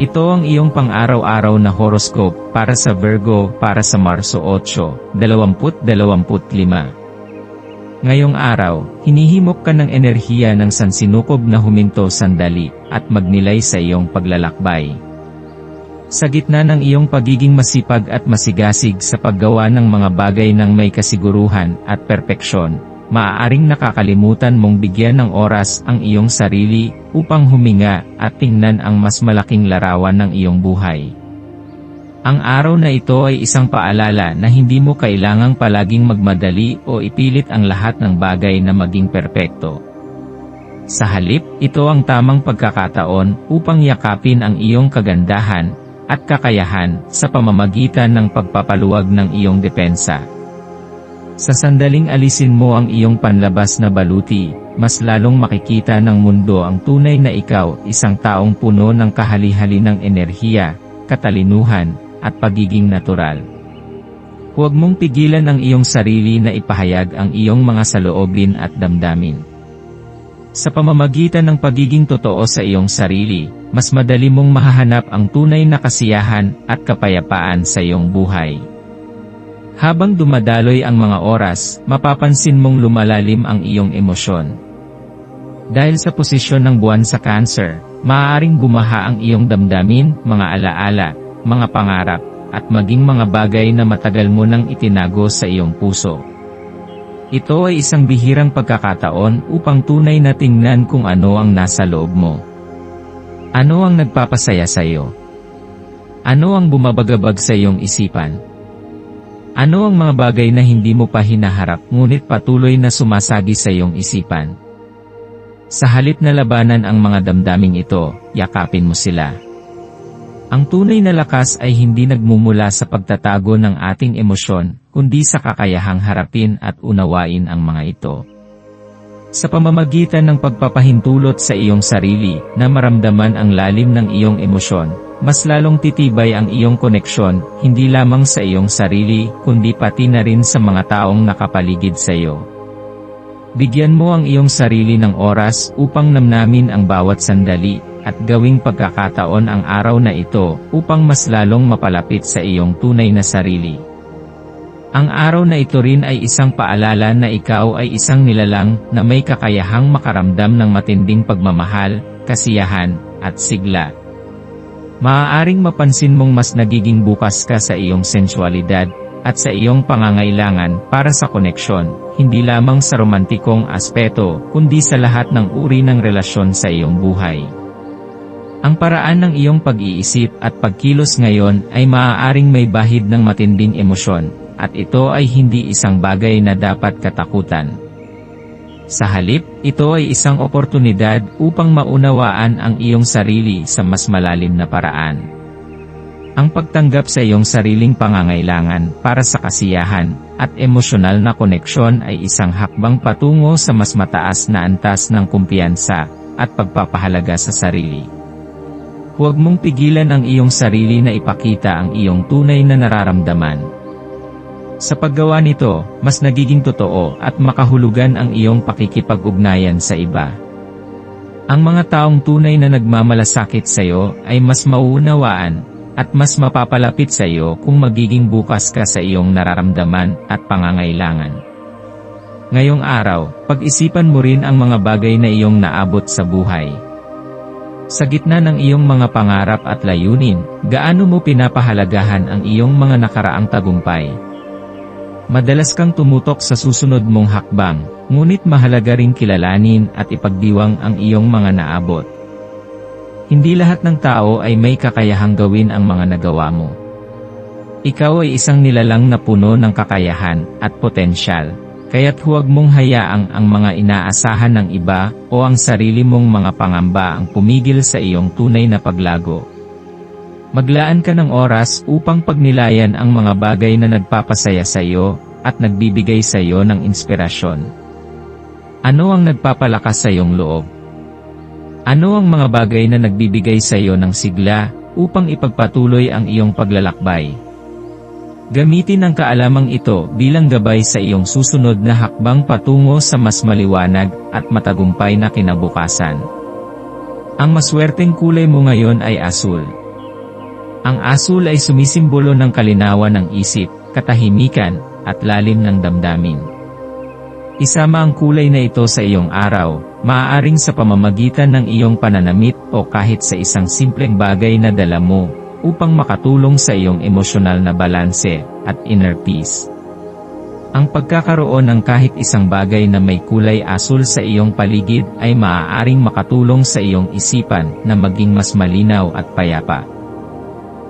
Ito ang iyong pang-araw-araw na horoscope para sa Virgo para sa Marso 8, 2025. Ngayong araw, hinihimok ka ng enerhiya ng sansinukob na huminto sandali at magnilay sa iyong paglalakbay. Sa gitna ng iyong pagiging masipag at masigasig sa paggawa ng mga bagay ng may kasiguruhan at perpeksyon, maaaring nakakalimutan mong bigyan ng oras ang iyong sarili upang huminga at tingnan ang mas malaking larawan ng iyong buhay. Ang araw na ito ay isang paalala na hindi mo kailangang palaging magmadali o ipilit ang lahat ng bagay na maging perpekto. Sa halip, ito ang tamang pagkakataon upang yakapin ang iyong kagandahan at kakayahan sa pamamagitan ng pagpapaluwag ng iyong depensa. Sa sandaling alisin mo ang iyong panlabas na baluti, mas lalong makikita ng mundo ang tunay na ikaw, isang taong puno ng kahali-hali ng enerhiya, katalinuhan, at pagiging natural. Huwag mong pigilan ang iyong sarili na ipahayag ang iyong mga saloobin at damdamin. Sa pamamagitan ng pagiging totoo sa iyong sarili, mas madali mong mahahanap ang tunay na kasiyahan at kapayapaan sa iyong buhay. Habang dumadaloy ang mga oras, mapapansin mong lumalalim ang iyong emosyon. Dahil sa posisyon ng buwan sa cancer, maaaring gumaha ang iyong damdamin, mga alaala, mga pangarap, at maging mga bagay na matagal mo nang itinago sa iyong puso. Ito ay isang bihirang pagkakataon upang tunay na tingnan kung ano ang nasa loob mo. Ano ang nagpapasaya sa iyo? Ano ang bumabagabag sa iyong isipan? Ano ang mga bagay na hindi mo pa hinaharap ngunit patuloy na sumasagi sa iyong isipan? Sa halip na labanan ang mga damdaming ito, yakapin mo sila. Ang tunay na lakas ay hindi nagmumula sa pagtatago ng ating emosyon, kundi sa kakayahang harapin at unawain ang mga ito. Sa pamamagitan ng pagpapahintulot sa iyong sarili na maramdaman ang lalim ng iyong emosyon, mas lalong titibay ang iyong koneksyon, hindi lamang sa iyong sarili, kundi pati na rin sa mga taong nakapaligid sa iyo. Bigyan mo ang iyong sarili ng oras upang namnamin ang bawat sandali, at gawing pagkakataon ang araw na ito upang mas lalong mapalapit sa iyong tunay na sarili. Ang araw na ito rin ay isang paalala na ikaw ay isang nilalang na may kakayahang makaramdam ng matinding pagmamahal, kasiyahan, at sigla. Maaaring mapansin mong mas nagiging bukas ka sa iyong sensualidad, at sa iyong pangangailangan para sa koneksyon, hindi lamang sa romantikong aspeto, kundi sa lahat ng uri ng relasyon sa iyong buhay. Ang paraan ng iyong pag-iisip at pagkilos ngayon ay maaaring may bahid ng matinding emosyon, at ito ay hindi isang bagay na dapat katakutan. Sa halip, ito ay isang oportunidad upang maunawaan ang iyong sarili sa mas malalim na paraan. Ang pagtanggap sa iyong sariling pangangailangan para sa kasiyahan at emosyonal na koneksyon ay isang hakbang patungo sa mas mataas na antas ng kumpiyansa at pagpapahalaga sa sarili. Huwag mong pigilan ang iyong sarili na ipakita ang iyong tunay na nararamdaman. Sa paggawa nito, mas nagiging totoo at makahulugan ang iyong pakikipag-ugnayan sa iba. Ang mga taong tunay na nagmamalasakit sa iyo ay mas mauunawaan at mas mapapalapit sa iyo kung magiging bukas ka sa iyong nararamdaman at pangangailangan. Ngayong araw, pag-isipan mo rin ang mga bagay na iyong naabot sa buhay. Sa gitna ng iyong mga pangarap at layunin, gaano mo pinapahalagahan ang iyong mga nakaraang tagumpay? Madalas kang tumutok sa susunod mong hakbang, ngunit mahalaga ring kilalanin at ipagdiwang ang iyong mga naabot. Hindi lahat ng tao ay may kakayahang gawin ang mga nagawa mo. Ikaw ay isang nilalang na puno ng kakayahan at potensyal. Kaya't huwag mong hayaang ang mga inaasahan ng iba o ang sarili mong mga pangamba ang pumigil sa iyong tunay na paglago. Maglaan ka ng oras upang pagnilayan ang mga bagay na nagpapasaya sa iyo at nagbibigay sa iyo ng inspirasyon. Ano ang nagpapalakas sa iyong loob? Ano ang mga bagay na nagbibigay sa iyo ng sigla upang ipagpatuloy ang iyong paglalakbay? Gamitin ang kaalamang ito bilang gabay sa iyong susunod na hakbang patungo sa mas maliwanag at matagumpay na kinabukasan. Ang maswerteng kulay mo ngayon ay asul. Ang asul ay sumisimbolo ng kalinawan ng isip, katahimikan, at lalim ng damdamin. Isama ang kulay na ito sa iyong araw, maaaring sa pamamagitan ng iyong pananamit o kahit sa isang simpleng bagay na dala mo, upang makatulong sa iyong emosyonal na balanse at inner peace. Ang pagkakaroon ng kahit isang bagay na may kulay asul sa iyong paligid ay maaaring makatulong sa iyong isipan na maging mas malinaw at payapa.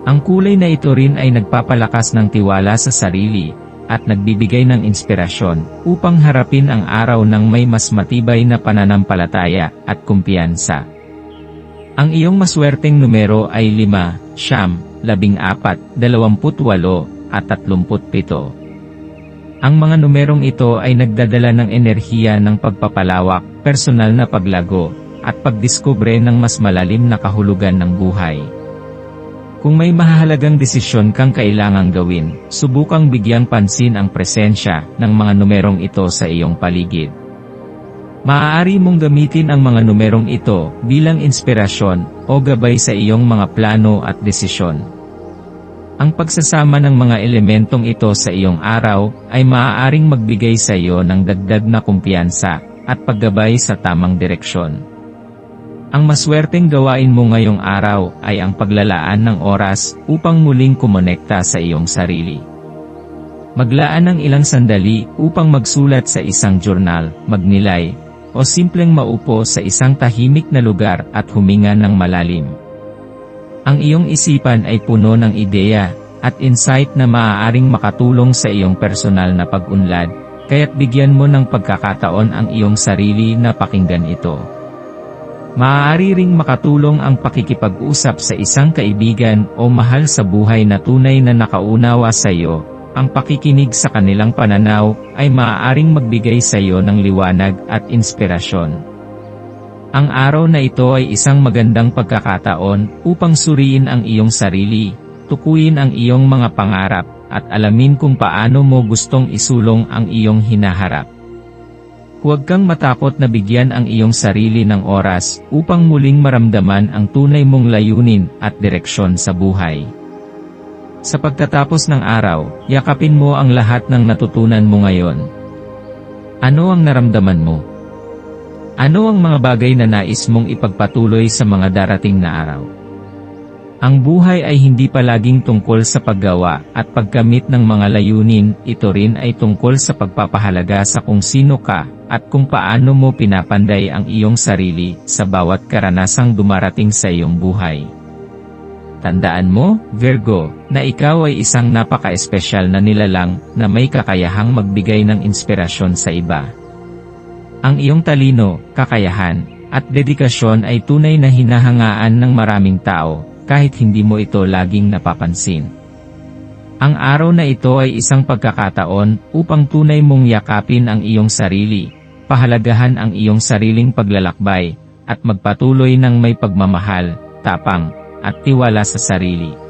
Ang kulay na ito rin ay nagpapalakas ng tiwala sa sarili at nagbibigay ng inspirasyon upang harapin ang araw ng may mas matibay na pananampalataya at kumpiyansa. Ang iyong maswerteng numero ay 5, siyam, 14, 28, at 37. Ang mga numerong ito ay nagdadala ng enerhiya ng pagpapalawak, personal na paglago, at pagdiskubre ng mas malalim na kahulugan ng buhay. Kung may mahalagang desisyon kang kailangang gawin, subukang bigyang pansin ang presensya ng mga numerong ito sa iyong paligid. Maaari mong gamitin ang mga numerong ito bilang inspirasyon o gabay sa iyong mga plano at desisyon. Ang pagsasama ng mga elementong ito sa iyong araw ay maaaring magbigay sa iyo ng dagdag na kumpiyansa at paggabay sa tamang direksyon. Ang maswerteng gawain mo ngayong araw ay ang paglalaan ng oras upang muling kumonekta sa iyong sarili. Maglaan ng ilang sandali upang magsulat sa isang journal, magnilay, o simpleng maupo sa isang tahimik na lugar at huminga ng malalim. Ang iyong isipan ay puno ng ideya at insight na maaaring makatulong sa iyong personal na pag-unlad, kaya't bigyan mo ng pagkakataon ang iyong sarili na pakinggan ito. Maaari ring makatulong ang pakikipag-usap sa isang kaibigan o mahal sa buhay na tunay na nakaunawa sa iyo ang pakikinig sa kanilang pananaw ay maaaring magbigay sa iyo ng liwanag at inspirasyon. Ang araw na ito ay isang magandang pagkakataon upang suriin ang iyong sarili, tukuyin ang iyong mga pangarap, at alamin kung paano mo gustong isulong ang iyong hinaharap. Huwag kang matakot na bigyan ang iyong sarili ng oras upang muling maramdaman ang tunay mong layunin at direksyon sa buhay. Sa pagtatapos ng araw, yakapin mo ang lahat ng natutunan mo ngayon. Ano ang naramdaman mo? Ano ang mga bagay na nais mong ipagpatuloy sa mga darating na araw? Ang buhay ay hindi palaging tungkol sa paggawa at pagkamit ng mga layunin, ito rin ay tungkol sa pagpapahalaga sa kung sino ka at kung paano mo pinapanday ang iyong sarili sa bawat karanasang dumarating sa iyong buhay. Tandaan mo, Virgo, na ikaw ay isang napaka-espesyal na nilalang na may kakayahang magbigay ng inspirasyon sa iba. Ang iyong talino, kakayahan, at dedikasyon ay tunay na hinahangaan ng maraming tao, kahit hindi mo ito laging napapansin. Ang araw na ito ay isang pagkakataon upang tunay mong yakapin ang iyong sarili, pahalagahan ang iyong sariling paglalakbay, at magpatuloy ng may pagmamahal, tapang, at tiwala sa sarili.